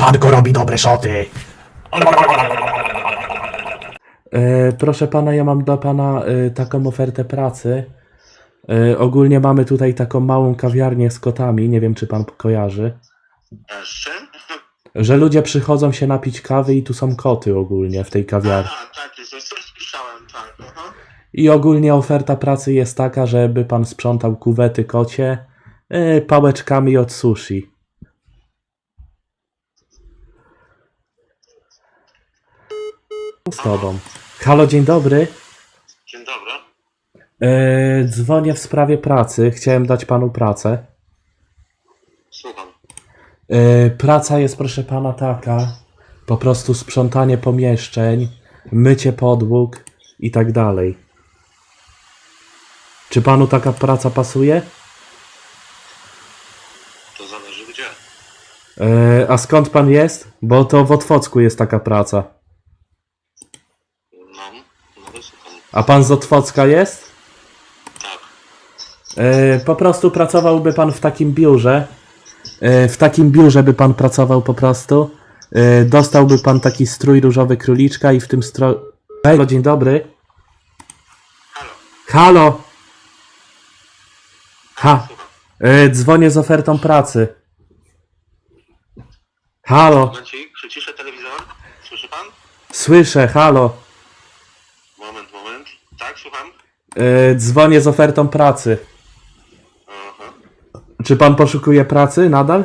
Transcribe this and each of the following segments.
Pan go robi dobre szoty. E, proszę pana, ja mam dla pana e, taką ofertę pracy. E, ogólnie mamy tutaj taką małą kawiarnię z kotami, nie wiem czy pan kojarzy. Z czym? Że ludzie przychodzą się napić kawy i tu są koty ogólnie w tej kawiarni. A, tak, jest, coś słyszałem, tak. Aha. I ogólnie oferta pracy jest taka, żeby pan sprzątał kuwety kocie pałeczkami od sushi. Z tobą. Halo, dzień dobry. Dzień dobry. E, dzwonię w sprawie pracy. Chciałem dać panu pracę. Słucham. E, praca jest, proszę pana, taka. Po prostu sprzątanie pomieszczeń, mycie podłóg i tak dalej. Czy panu taka praca pasuje? To zależy gdzie. E, a skąd pan jest? Bo to w Otwocku jest taka praca. No, no to słucham. A pan z Otwocka jest? Tak. E, po prostu pracowałby pan w takim biurze. E, w takim biurze by pan pracował po prostu. E, dostałby pan taki strój różowy króliczka i w tym stroju... Halo, dzień dobry. Halo. Halo! Ha! E, dzwonię z ofertą pracy. Halo! Momencik, przyciszę telewizor. Słyszy pan? Słyszę, halo! Tak, słucham. E, dzwonię z ofertą pracy. Aha. Czy pan poszukuje pracy nadal?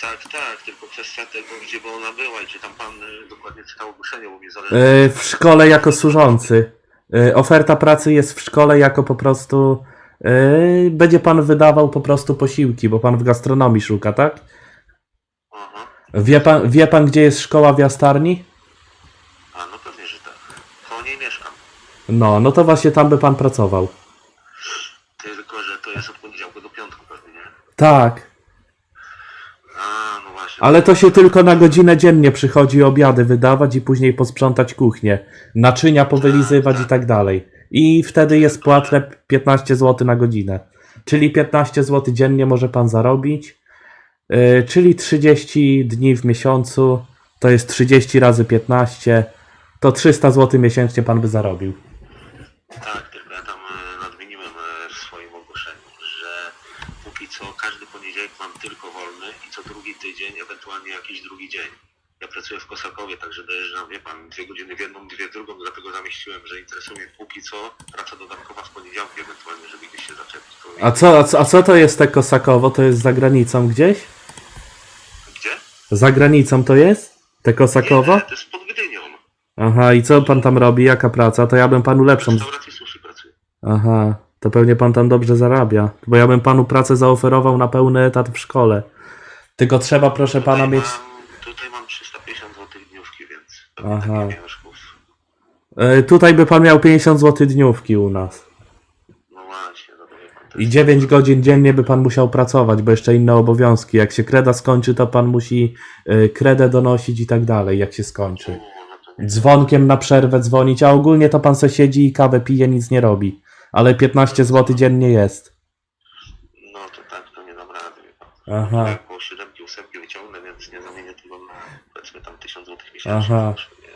Tak, tak, tylko kwestia tego, gdzie by ona była i czy tam pan y, dokładnie czytał ogłoszenie, bo mi zależy. E, w szkole jako służący. E, oferta pracy jest w szkole jako po prostu. e, będzie pan wydawał po prostu posiłki, bo pan w gastronomii szuka, tak? Aha. Wie pan, wie pan gdzie jest szkoła w Jastarni? A, no pewnie, że tak. Koło niej mieszkam. No, no to właśnie tam by pan pracował. Tylko, że to jest od poniedziałku do piątku pewnie, nie? Tak, A, no właśnie. ale to się tylko na godzinę dziennie przychodzi obiady wydawać i później posprzątać kuchnię, naczynia powylizywać i tak dalej. I wtedy jest płatne 15 zł na godzinę. Czyli 15 zł dziennie może pan zarobić, yy, czyli 30 dni w miesiącu, to jest 30 razy 15, to 300 zł miesięcznie pan by zarobił. Tak, tylko ja tam e, nadmieniłem e, w swoim ogłoszeniu, że póki co każdy poniedziałek mam tylko wolny i co drugi tydzień, ewentualnie jakiś drugi dzień. Ja pracuję w Kosakowie, także dojeżdżam, wie pan, dwie godziny w jedną, dwie w drugą, dlatego zamieściłem, że interesuje mnie póki co praca dodatkowa w poniedziałki, ewentualnie, żeby gdzieś się zaczepić. A co, a co, a co to jest te Kosakowo? To jest za granicą gdzieś? Gdzie? Za granicą to jest? Te Kosakowo? Nie, to jest pod Gdynią. Aha, i co pan tam robi? Jaka praca? To ja bym panu lepszą. pracuję. Aha, to pewnie pan tam dobrze zarabia. Bo ja bym panu pracę zaoferował na pełny etat w szkole. Tylko trzeba, proszę pana, mieć. Mam, tutaj mam 350 zł dniówki, więc pewnie Aha. E, tutaj by pan miał 50 zł dniówki u nas. No właśnie, no to wie pan. to I jest- 9 godzin dziennie by pan musiał pracować, bo jeszcze inne obowiązki. Jak się kreda skończy, to pan musi e, kredę donosić i tak dalej, jak się skończy. No to nie. Dzwonkiem na przerwę dzwonić, a ogólnie to pan se siedzi i kawę pije, nic nie robi. Ale 15 zł dziennie jest. No to tak, to nie dam rady. Aha. Ja około siódemki, ósemki wyciągnę, więc nie zamienię tego na powiedzmy tam 1000 zł miesięcznie. Aha. No.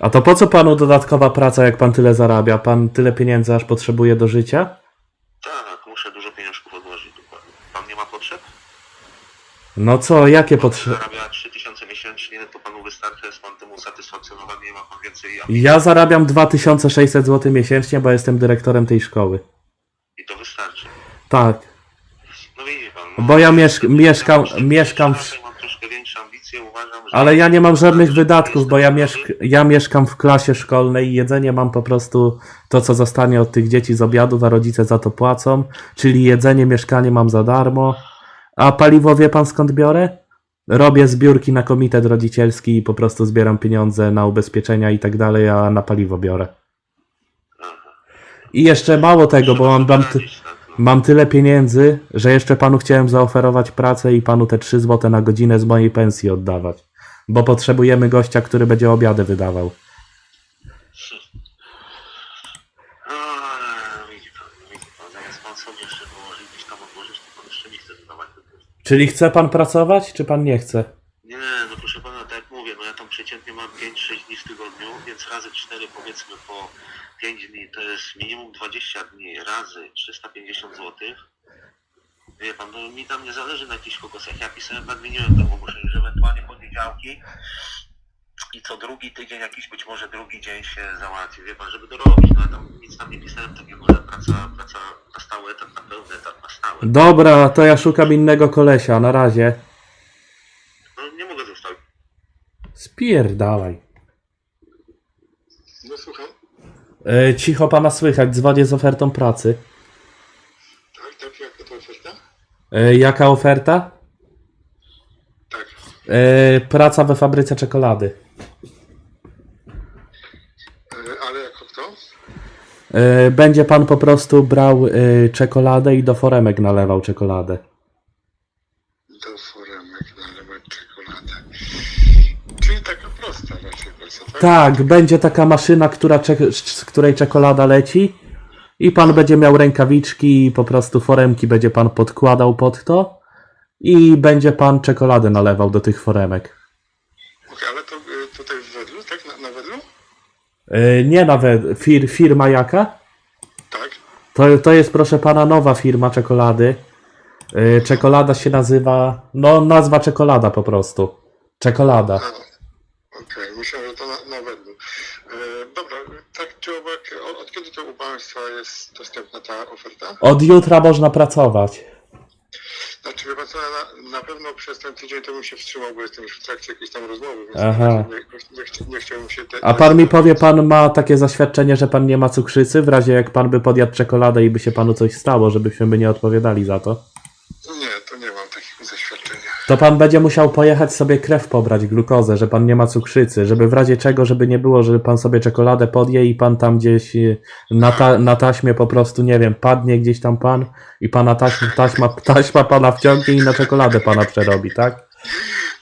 A to po co panu dodatkowa praca, jak pan tyle zarabia? Pan tyle pieniędzy aż potrzebuje do życia? Tak, muszę dużo pieniążków odłożyć dokładnie. Pan nie ma potrzeb? No co, jakie potrzeby? zarabia 3000 miesięcznie, to panu wystarczy, jest pan tym usatysfakcjonowany, nie ma pan więcej. Ja zarabiam 2600 zł miesięcznie, bo jestem dyrektorem tej szkoły. I to wystarczy. Tak. No widzi pan. No, Bo ja mieszk- mieszkam- mieszkam w- Mam troszkę większe ambicje, uważam, że... Ale ja nie mam żadnych wydatków, bo ja, mieszk ja mieszkam w klasie szkolnej i jedzenie mam po prostu to, co zostanie od tych dzieci z obiadów, a rodzice za to płacą. Czyli jedzenie, mieszkanie mam za darmo. A paliwo wie pan skąd biorę? Robię zbiórki na komitet rodzicielski i po prostu zbieram pieniądze na ubezpieczenia i tak dalej, a na paliwo biorę. I jeszcze mało tego, bo mam, mam, ty no. mam tyle pieniędzy, że jeszcze panu chciałem zaoferować pracę i panu te 3 zł na godzinę z mojej pensji oddawać. Bo potrzebujemy gościa, który będzie obiady wydawał. To. Czyli chce pan pracować, czy pan nie chce? Nie, no proszę pana, tak jak mówię, no ja tam przeciętnie mam 5-6 dni w tygodniu, więc razy 4 powiedzmy po 5 dni to jest minimum 20 dni razy 350 zł. Wie pan, no mi tam nie zależy na jakichś kokosach. Ja pisałem, nadmieniłem tam ogłoszenie, że ewentualnie poniedziałki i co drugi tydzień jakiś być może drugi dzień się załatwi. Wie pan, żeby dorobić, no ja tam nic tam nie pisałem takiego, że praca, praca na stały etat, na pełny etat, na stałe. Dobra, to ja szukam innego kolesia, na razie. No nie mogę zostawić. Spierdalaj. No słucham. E, cicho pana słychać, dzwonię z ofertą pracy. Tak, tak, jaka to oferta? E, jaka oferta? Tak. E, praca we fabryce czekolady. E, ale jako kto? E, będzie pan po prostu brał e, czekoladę i do foremek nalewał czekoladę. Do foremek nalewać czekoladę. Czyli taka prosta raczej praca, tak? Tak, będzie taka maszyna, która z której czekolada leci i pan będzie miał rękawiczki i po prostu foremki będzie pan podkładał pod to i będzie pan czekoladę nalewał do tych foremek. Okej, ale to y, tutaj w wedlu, tak? Na, na wedlu? E, nie nawet fir- firma jaka? Tak. To, to jest proszę pana nowa firma czekolady. E, czekolada się nazywa, no nazwa czekolada po prostu. Czekolada. Okej, myślałem, że to na, na wedlu. E, dobra, tak czy owak, od, od kiedy to u Państwa jest dostępna ta oferta? Od jutra można pracować. Znaczy, wie Pan co, na, na pewno przez ten tydzień to bym się wstrzymał, bo jestem już w trakcie jakiejś tam rozmowy, więc Aha. nie, nie, chci- nie chciałbym się... Te, A pan mi powie, pan ma takie zaświadczenie, że pan nie ma cukrzycy, w razie jak pan by podjadł czekoladę i by się panu coś stało, żebyśmy by nie odpowiadali za to? Nie, to nie mam. To pan będzie musiał pojechać sobie krew pobrać, glukozę, że pan nie ma cukrzycy, żeby w razie czego, żeby nie było, że pan sobie czekoladę podje i pan tam gdzieś y, na, ta, na taśmie po prostu, nie wiem, padnie gdzieś tam pan i pana taśma, taśma, taśma pana wciągnie i na czekoladę pana przerobi, tak?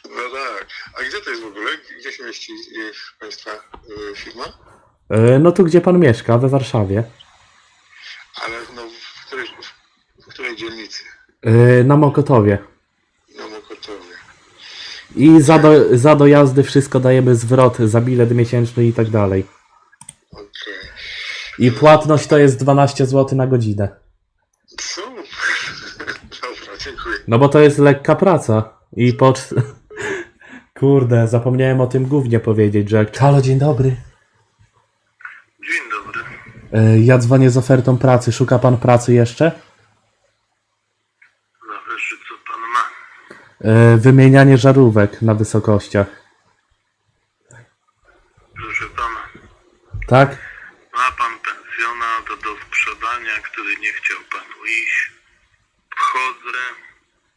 No tak. A gdzie to jest w ogóle? Gdzie się mieści y, Państwa y, firma? Y, No tu gdzie pan mieszka, we Warszawie. Ale no, w, której, w której dzielnicy? Y, Na Mokotowie. I za, do, za dojazdy wszystko dajemy zwrot, za bilet miesięczny i tak dalej. Okej. I płatność to jest 12 zł na godzinę. Super. Dobra, dziękuję. No bo to jest lekka praca. I po... Kurde, zapomniałem o tym głównie powiedzieć, że. Halo, dzień dobry. Dzień dobry. E, Ja dzwonię z ofertą pracy. Szuka pan pracy jeszcze? Zależy co pan ma. E, Wymienianie żarówek na wysokościach. Proszę pana, Tak? ma pan pensjonat do sprzedania, który nie chciał panu iść. Wchodzę,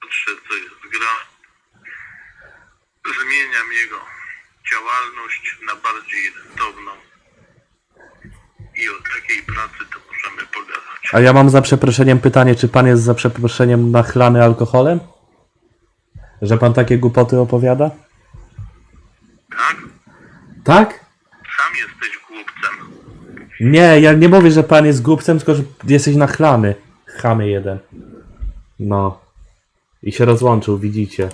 patrzę co jest gra. Zmieniam jego działalność na bardziej rentowną. I o takiej pracy to możemy pogadać. A ja mam za przeproszeniem pytanie, czy pan jest za przeproszeniem nachlany alkoholem? Że pan takie głupoty opowiada? Tak? Tak? Sam jesteś głupcem. Nie, ja nie mówię, że pan jest głupcem, tylko że jesteś nachlany. Chamy jeden. No. I się rozłączył, widzicie.